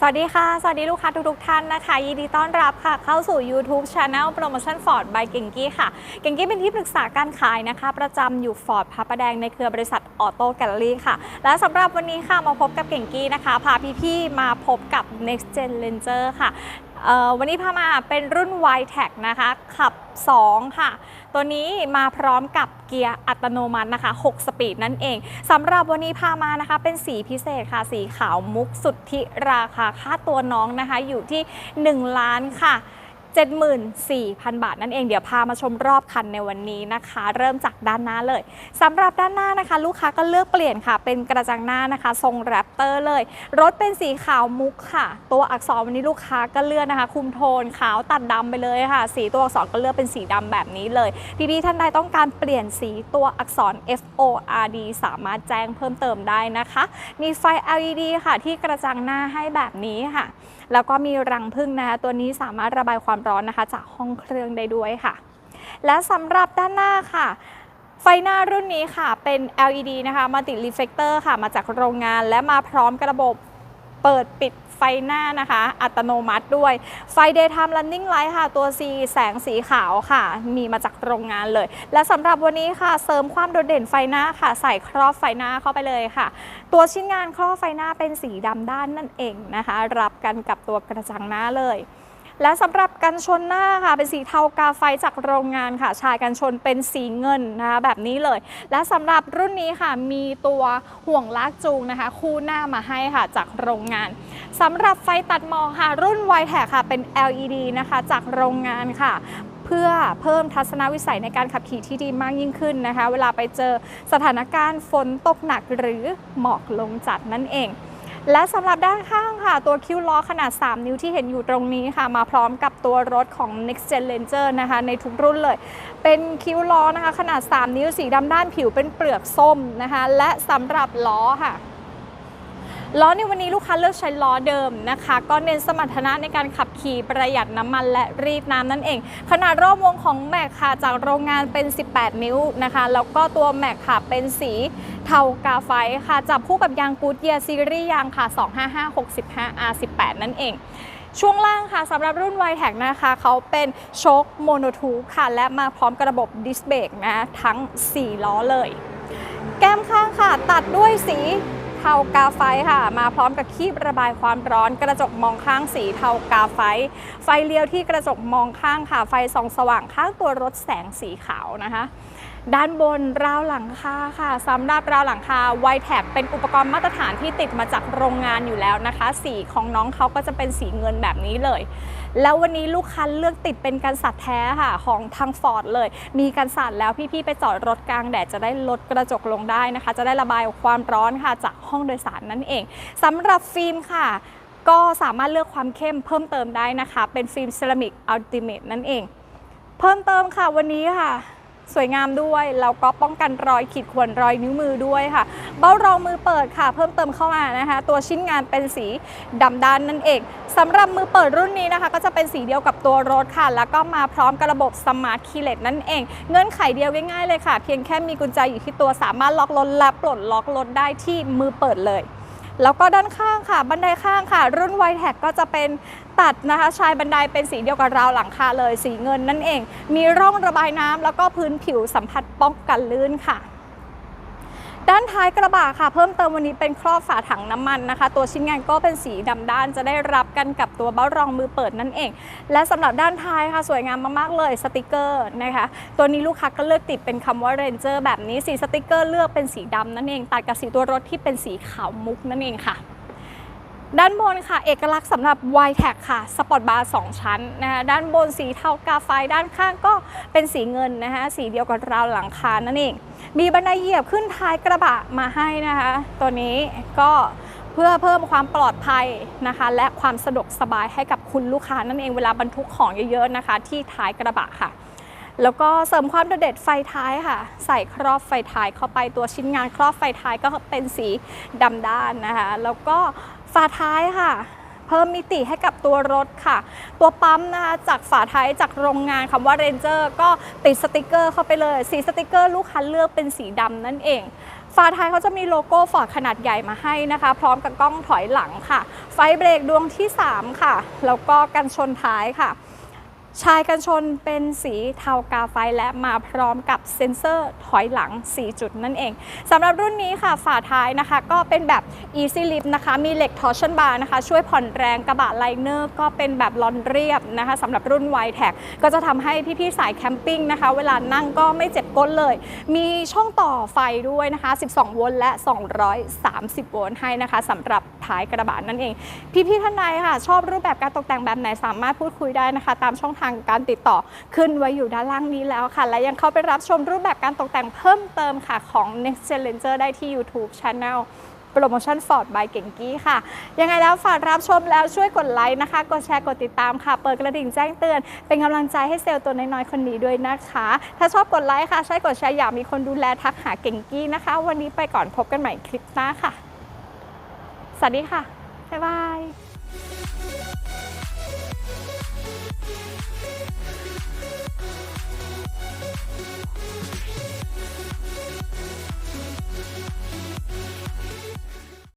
สวัสดีค่ะ สวัสดีลูกค้าทุกๆท่านนะคะ ยินดีต้อนรับค่ะ เข้าสู่ YouTube Channel Promotion Ford by เก่งกี้ค่ะ เก่งกี้เป็นที่ปรึกษาการขายนะคะ ประจำอยู่ Ford พระประแดงในเครือบริษัทออโต้แกลลี่ค่ะ และสำหรับวันนี้ค่ะมาพบกับเก่งกี้นะคะ พาพี่ๆมาพบกับ Next Gen Ranger ค่ะเอ่อ วันนี้พามาเป็นรุ่น y t e c นะคะ ขับ 2 ค่ะ ตัวนี้มาพร้อมกับเกียร์อัตโนมัตินะคะ 6 สปีดนั่นเองสำหรับวันนี้พามานะคะ เป็นสีพิเศษค่ะ สีขาวมุกสุดที่ราคาค่าตัวน้องนะคะ อยู่ที่ 1 ล้านค่ะ 74,000 บาทนั่นเองเดี๋ยวพามาชมรอบคันในวันนี้นะคะ เริ่มจากด้านหน้าเลยสำหรับด้านหน้านะคะ ลูกค้าก็เลือกเปลี่ยนค่ะ เป็นกระจังหน้านะคะ ทรงแรปเตอร์เลย รถเป็นสีขาวมุกค่ะ ตัวอักษรวันนี้ลูกค้าก็เลือกนะคะ คุมโทนขาวตัดดำไปเลยค่ะ สีตัวอักษรก็เลือกเป็นสีดำแบบนี้เลยพี่ๆท่านใดต้องการเปลี่ยนสีตัวอักษร F O R D สามารถแจ้งเพิ่มเติมได้นะคะ มีไฟ LED ค่ะ ที่กระจังหน้าให้แบบนี้ค่ะ แล้วก็มีรังพึ่งนะคะตัวนี้สามารถระบายความร้อนนะคะ จากห้องเครื่องได้ด้วยค่ะ และสำหรับด้านหน้าค่ะ ไฟหน้ารุ่นนี้ค่ะเป็น LED นะคะมาติดรีเฟกเตอร์ค่ะ มาจากโรงงานและมาพร้อมกระบบ เปิดปิดไฟหน้านะคะ อัตโนมัติด้วย ไฟ Daytime Running Light ค่ะ ตัว C แสงสีขาวค่ะ มีมาจากโรงงานเลย และสำหรับวันนี้ค่ะ เสริมความโดดเด่นไฟหน้าค่ะ ใส่ครอบไฟหน้าเข้าไปเลยค่ะ ตัวชิ้นงานครอบไฟหน้าเป็นสีดำด้านนั่นเองนะคะ รับกันกับตัวกระจังหน้าเลย และสำหรับกันชนหน้าค่ะเป็นสีเทากาไฟจากโรงงานค่ะ ชายกันชนเป็นสีเงินนะคะแบบนี้เลย และสำหรับรุ่นนี้ค่ะมีตัวห่วงลากจูงนะคะ คู่หน้ามาให้ค่ะจากโรงงานสำหรับไฟตัดหมอกค่ะ รุ่น y t e c ค่ะเป็น LED นะคะจากโรงงานค่ะเพื่อเพิ่มทัศนวิสัยในการขับขี่ที่ดีมากยิ่งขึ้นนะคะ เวลาไปเจอสถานการณ์ฝนตกหนักหรือหมอกลงจัดนั่นเอง และสำหรับด้านข้างค่ะ ตัวคิ้วล้อขนาด 3 นิ้วที่เห็นอยู่ตรงนี้ค่ะ มาพร้อมกับตัวรถของ Next Gen Ranger นะคะ ในทุกรุ่นเลย เป็นคิ้วล้อนะคะ ขนาด 3 นิ้วสีดำด้านผิวเป็นเปลือกส้มนะคะ และสำหรับล้อค่ะ ล้อในวันนี้ลูกค้าเลือกใช้ล้อเดิมนะคะ ก็เน้นสมรรถนะในการขับขี่ประหยัดน้ำมันและรีดน้ำนั่นเอง ขนาดรอบวงของแม็กค่ะจากโรงงานเป็น 18 นิ้วนะคะ แล้วก็ตัวแม็กค่ะเป็นสีเทากาไฟค่ะจับคู่กับยางกูดเยียซีรีส์ยางค่ะ 255 65 R18 นั่นเองช่วงล่างค่ะสำหรับรุ่น y t e c นะคะ เขาเป็นโชคโมโนทูค่ะ และมาพร้อมกระบบดิสเบรกนะ ทั้ง 4 ล้อเลย แก้มข้างค่ะ ตัดด้วยสี เทากาไฟค่ะ มาพร้อมกับคีบระบายความร้อน กระจกมองข้างสีเทากาไฟ ไฟเลี้ยวที่กระจกมองข้างค่ะ ไฟส่องสว่างข้างตัวรถแสงสีขาวนะคะด้านบนราวหลังคาค่ะสำหรับราวหลังคาไวแท็เป็นอุปกรณ์มาตรฐานที่ติดมาจากโรงงานอยู่แล้วนะคะ สีของน้องเขาก็จะเป็นสีเงินแบบนี้เลย แล้ววันนี้ลูกค้าเลือกติดเป็นกันสัตว์แท้ค่ะ ของทางฟอร์ดเลย มีกันสัตว์แล้วพี่ๆไปจอดรถกลางแดดจะได้ลดกระจกลงได้นะคะ จะได้ระบายความร้อนค่ะจากห้องโดยสารนั่นเองสำหรับฟิล์มค่ะก็สามารถเลือกความเข้มเพิ่มเติมได้นะคะ เป็นฟิล์มเซรามิกอัลติเมทนั่นเอง เพิ่มเติมค่ะวันนี้ค่ะ สวยงามด้วยแล้วก็ป้องกันรอยขีดข่วนรอยนิ้วมือด้วยค่ะ เบ้ารองมือเปิดค่ะ เพิ่มเติมเข้ามานะคะ ตัวชิ้นงานเป็นสีดำด้านนั่นเองสำหรับมือเปิดรุ่นนี้นะคะ ก็จะเป็นสีเดียวกับตัวรถค่ะ แล้วก็มาพร้อมกับระบบสมาร์ทคีเลสนั่นเอง เงื่อนไขเดียวง่ายๆเลยค่ะ เพียงแค่มีกุญแจอยู่ที่ตัวสามารถล็อกรถและปลดล็อกรถได้ที่มือเปิดเลย แล้วก็ด้านข้างค่ะบันไดข้างค่ะ รุ่นไวแท็ก็จะเป็นตัดนะคะชายบันไดเป็นสีเดียวกับราวหลังคาเลยสีเงินนั่นเอง มีร่องระบายน้ำแล้วก็พื้นผิวสัมผัสป้องกันลื่นค่ะ ด้านท้ายกระบะค่ะ เพิ่มเติมวันนี้เป็นครอบฝาถังน้ำมันนะคะ ตัวชิ้นงานก็เป็นสีดำด้านจะได้รับกันกับตัวเบ้ารองมือเปิดนั่นเอง และสำหรับด้านท้ายค่ะสวยงามมากๆเลยสติกเกอร์นะคะ ตัวนี้ลูกค้าก็เลือกติดเป็นคำว่า Ranger แบบนี้สีสติกเกอร์เลือกเป็นสีดำนั่นเองตัดกับสีตัวรถที่เป็นสีขาวมุกนั่นเองค่ะ ด้านบนค่ะ เอกลักษณ์สำหรับ y t e c ค่ะสปอร์ตบาร์2ชั้นนะคะด้านบนสีเทากาไฟด้านข้างก็เป็นสีเงินนะคะสีเดียวกับราวหลังคานั่นเอง มีบันไดเหยียบขึ้นท้ายกระบะมาให้นะคะ ตัวนี้ก็เพื่อเพิ่มความปลอดภัยนะคะ และความสะดวกสบายให้กับคุณลูกค้านั่นเองเวลาบรรทุกของเยอะๆนะคะ ที่ท้ายกระบะค่ะ แล้วก็เสริมความโดดเด่นไฟท้ายค่ะ ใส่ครอบไฟท้ายเข้าไปตัวชิ้นงานครอบไฟท้ายก็เป็นสีดำด้านนะคะ แล้วก็ ฝาท้ายค่ะ เพิ่มมิติให้กับตัวรถค่ะ ตัวปั๊มนะคะจากฝาท้ายจากโรงงานคำว่า Ranger ก็ติดสติกเกอร์เข้าไปเลย สีสติกเกอร์ลูกค้าเลือกเป็นสีดำนั่นเองฝาท้ายเขาจะมีโลโก้ฝอร์ดขนาดใหญ่มาให้นะคะ พร้อมกับกล้องถอยหลังค่ะ ไฟเบรกดวงที่ 3 ค่ะ แล้วก็กันชนท้ายค่ะ ชายกันชนเป็นสีเทากาไฟและมาพร้อมกับเซ็นเซอร์ถอยหลัง 4 จุดนั่นเองสำหรับรุ่นนี้ค่ะฝาท้ายนะคะ ก็เป็นแบบ Easy Lift นะคะ มีเหล็กทอร์ชันบาร์นะคะ ช่วยผ่อนแรงกระบะไลเนอร์ก็เป็นแบบลอนเรียบนะคะสำหรับรุ่นไวแท็กก็จะทำให้พี่ๆสายแคมปิ้งนะคะ เวลานั่งก็ไม่เจ็บก้นเลย มีช่องต่อไฟด้วยนะคะ 12 โวลต์และ 230 โวลต์ให้นะคะสำหรับ ท้ายกระบะนั่นเอง พี่ๆท่านใดค่ะ ชอบรูปแบบการตกแต่งแบบไหนสามารถพูดคุยได้นะคะ ตามช่องทางการติดต่อขึ้นไว้อยู่ด้านล่างนี้แล้วค่ะ และยังเข้าไปรับชมรูปแบบการตกแต่งเพิ่มเติมค่ะของ Next Gen Ranger ได้ที่ YouTube Channel โปรโมชั่นฟอร์ดบายเก่งกี้ค่ะ ยังไงแล้วฝากรับชมแล้วช่วยกดไลค์นะคะ กดแชร์กดติดตามค่ะ เปิดกระดิ่งแจ้งเตือน เป็นกำลังใจให้เซลล์ตัวน้อยๆ คนนี้ด้วยนะคะ ถ้าชอบกดไลค์ค่ะ ใช่กดแชร์อยากมีคนดูแลทักหาเก่งกี้นะคะ วันนี้ไปก่อนพบกันใหม่คลิปหน้าค่ะ สวัสดีค่ะบ๊ายบาย